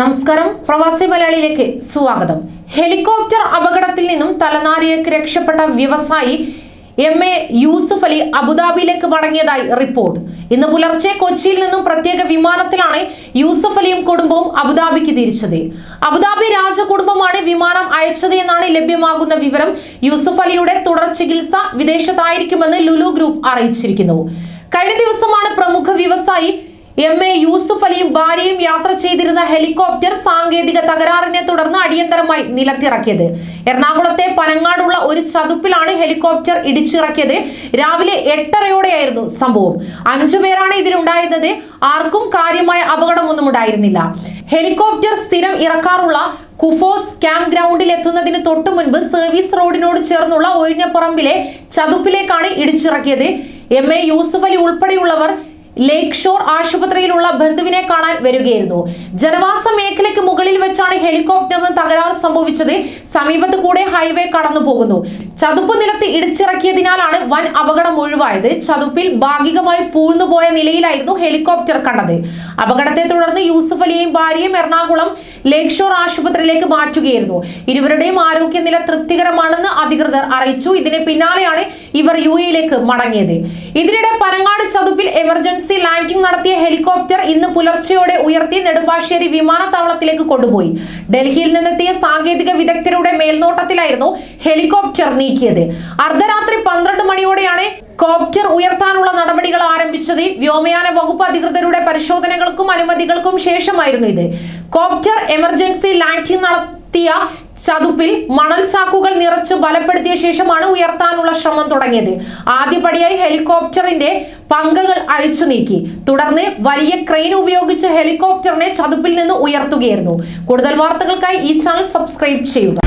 നമസ്കാരം. പ്രവാസി മലയാളിയിലേക്ക് സ്വാഗതം. ഹെലികോപ്റ്റർ അപകടത്തിൽ നിന്നും തലനാരിയിലേക്ക് രക്ഷപ്പെട്ട വ്യവസായി എം. എ. യൂസുഫ് അലി അബുദാബിയിലേക്ക് മടങ്ങിയതായി റിപ്പോർട്ട്. ഇന്ന് പുലർച്ചെ കൊച്ചിയിൽ നിന്നും പ്രത്യേക വിമാനത്തിലാണ് യൂസുഫ് അലിയും കുടുംബവും അബുദാബിക്ക് തിരിച്ചത്. അബുദാബി രാജകുടുംബമാണ് വിമാനം അയച്ചത് എന്നാണ് ലഭ്യമാകുന്ന വിവരം യൂസുഫ് അലിയുടെ തുടർ ചികിത്സ വിദേശത്തായിരിക്കുമെന്ന് ലുലു ഗ്രൂപ്പ് അറിയിച്ചിരിക്കുന്നു. കഴിഞ്ഞ ദിവസമാണ് പ്രമുഖ വ്യവസായി എം എ യൂസുഫ് അലിയും ഭാര്യയും യാത്ര ചെയ്തിരുന്ന ഹെലികോപ്റ്റർ സാങ്കേതിക തകരാറിനെ തുടർന്ന് അടിയന്തരമായി നിലത്തിറക്കിയത്. എറണാകുളത്തെ പനങ്ങാടുള്ള ഒരു ചതുപ്പിലാണ് ഹെലികോപ്റ്റർ ഇടിച്ചിറക്കിയത്. രാവിലെ എട്ടരയോടെയായിരുന്നു സംഭവം. അഞ്ചു പേരാണ് ഇതിലുണ്ടായിരുന്നത്. ആർക്കും കാര്യമായ അപകടമൊന്നും ഉണ്ടായിരുന്നില്ല ഹെലികോപ്റ്റർ സ്ഥിരം ഇറക്കാറുള്ള കുഫോസ് ക്യാമ്പ് ഗ്രൗണ്ടിൽ എത്തുന്നതിന് തൊട്ടു മുൻപ് സർവീസ് റോഡിനോട് ചേർന്നുള്ള ഒഴിഞ്ഞപ്പറമ്പിലെ ചതുപ്പിലേക്കാണ് ഇടിച്ചിറക്കിയത്. എം എ യൂസുഫ് അലി ഉൾപ്പെടെയുള്ളവർ ലേക്ക് ഷോർ ആശുപത്രിയിലുള്ള ബന്ധുവിനെ കാണാൻ വരികയായിരുന്നു. ജനവാസ മേഖലയ്ക്ക് മുകളിൽ വെച്ചാണ് ഹെലികോപ്റ്ററിന് തകരാർ സംഭവിച്ചത്. സമീപത്ത് കൂടെ ഹൈവേ കടന്നു പോകുന്നു ചതുപ്പ് നിലത്ത് ഇടിച്ചിറക്കിയതിനാലാണ് വൻ അപകടം ഒഴിവായത്. ചതുപ്പിൽ ഭാഗികമായി പൂഴ്ന്നുപോയ നിലയിലായിരുന്നു ഹെലികോപ്റ്റർ കണ്ടത്. അപകടത്തെ തുടർന്ന് യൂസഫ് അലിയെയും ഭാര്യയും എറണാകുളം ലേക്ക് ഷോർ ആശുപത്രിയിലേക്ക് മാറ്റുകയായിരുന്നു. ഇരുവരുടെയും ആരോഗ്യനില തൃപ്തികരമാണെന്ന് അധികൃതർ അറിയിച്ചു. ഇതിന് പിന്നാലെയാണ് ഇവർ യു എയിലേക്ക് മടങ്ങിയത്. ഇതിനിടെ പനങ്ങാട് ചതുപ്പിൽ എമർജൻസി ലാൻഡിംഗ് നടത്തിയ ഹെലികോപ്റ്റർ ഇന്ന് പുലർച്ചെയോടെ ഉയർത്തി നെടുമ്പാശ്ശേരി വിമാനത്താവളത്തിലേക്ക് കൊണ്ടുപോയി. ഡൽഹിയിൽ നിന്നെത്തിയ സാങ്കേതിക വിദഗ്ധരുടെ മേൽനോട്ടത്തിലായിരുന്നു ഹെലികോപ്റ്റർ നീക്കിയത്. അർദ്ധരാത്രി പന്ത്രണ്ട് മണിയോടെയാണ് കോപ്റ്റർ ഉയർത്താനുള്ള നടപടികൾ ആരംഭിച്ചത്. വ്യോമയാന വകുപ്പ് അധികൃതരുടെ പരിശോധനകൾക്കും അനുമതികൾക്കും ശേഷമായിരുന്നു ഇത്. കോപ്റ്റർ എമർജൻസി ലാൻഡിംഗ് നടത്തിയ ചതുപ്പിൽ മണൽ ചാക്കുകൾ നിറച്ച് ബലപ്പെടുത്തിയ ശേഷമാണ് ഉയർത്താനുള്ള ശ്രമം തുടങ്ങിയത്. ആദ്യപടിയായി ഹെലികോപ്റ്ററിന്റെ പങ്കകൾ അഴിച്ചു നീക്കി. തുടർന്ന് വലിയ ക്രെയിൻ ഉപയോഗിച്ച് ഹെലികോപ്റ്ററിനെ ചതുപ്പിൽ നിന്ന് ഉയർത്തുകയായിരുന്നു. കൂടുതൽ വാർത്തകൾക്കായി ഈ ചാനൽ സബ്സ്ക്രൈബ് ചെയ്യുക.